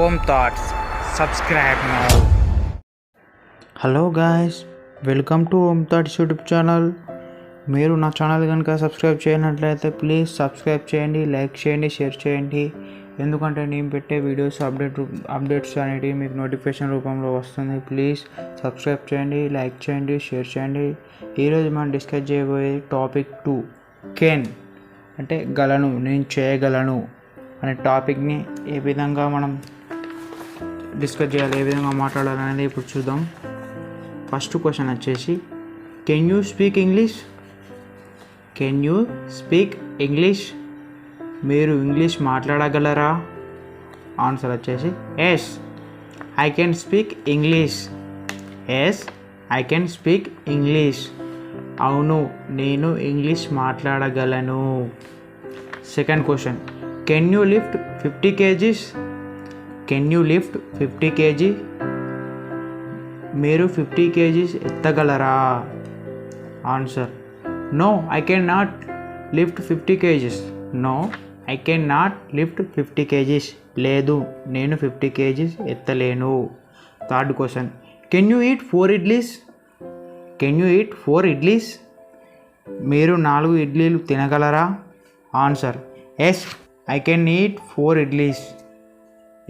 Home thoughts subscribe hello guys welcome to home thoughts YouTube channel మీరు నా channel కనుక subscribe చేయనట్లయితే please subscribe చేయండి లైక్ చేయండి షేర్ చేయండి. ఎందుకంటే నేను పెట్టే వీడియోస్ అప్డేట్ అప్డేట్స్ అనేటివి మీకు నోటిఫికేషన్ రూపంలో వస్తుంది. ప్లీజ్ సబ్స్క్రైబ్ చేయండి లైక్ చేయండి షేర్ చేయండి. ఈరోజు మనం డిస్కస్ చేయబోయే టాపిక్ టూ కెన్ అంటే గలను నేను చేయగలను అనే టాపిక్ని ఏ విధంగా మనం డిస్కస్ చేయాలి ఏ విధంగా మాట్లాడాలి అనేది ఇప్పుడు చూద్దాం. ఫస్ట్ క్వశ్చన్ వచ్చేసి can you speak English can you speak English మీరు ఇంగ్లీష్ మాట్లాడగలరా? ఆన్సర్ వచ్చేసి yes I can speak English yes I can speak English అవును నేను ఇంగ్లీష్ మాట్లాడగలను. Second question can you lift fifty kgs can you lift fifty kg? మీరు fifty kgs ఎత్తగలరా? Answer. No I can not lift fifty kgs. No I can not lift fifty kgs. లేదు నేను fifty kgs ఎత్తలేను. Third question. Can you eat four idlis? Can you eat four idlis? మీరు నాలుగు ఇడ్లీలు తినగలరా? Answer. Yes I can eat four idlis.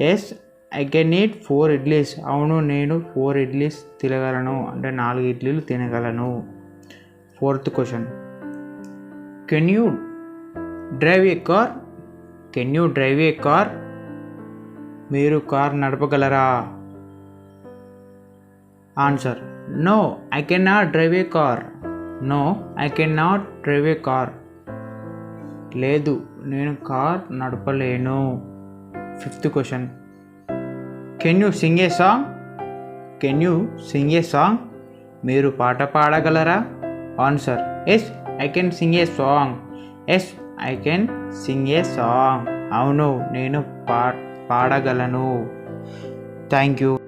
Yes I can eat four idlis అవును నేను four idlis తినగలను. అంటే నాలుగు ఇడ్లీలు తినగలను. Fourth question can you drive a car can you drive a car మీరు car నడపగలరా? Answer no I can not drive a car no I can not drive a car లేదు నేను car నడపలేను. Fifth question. Can you sing a song can you sing a song మీరు పాట పాడగలరా? Answer yes I can sing a song yes I can sing a song అవును నేను పా పాడగలను. Thank you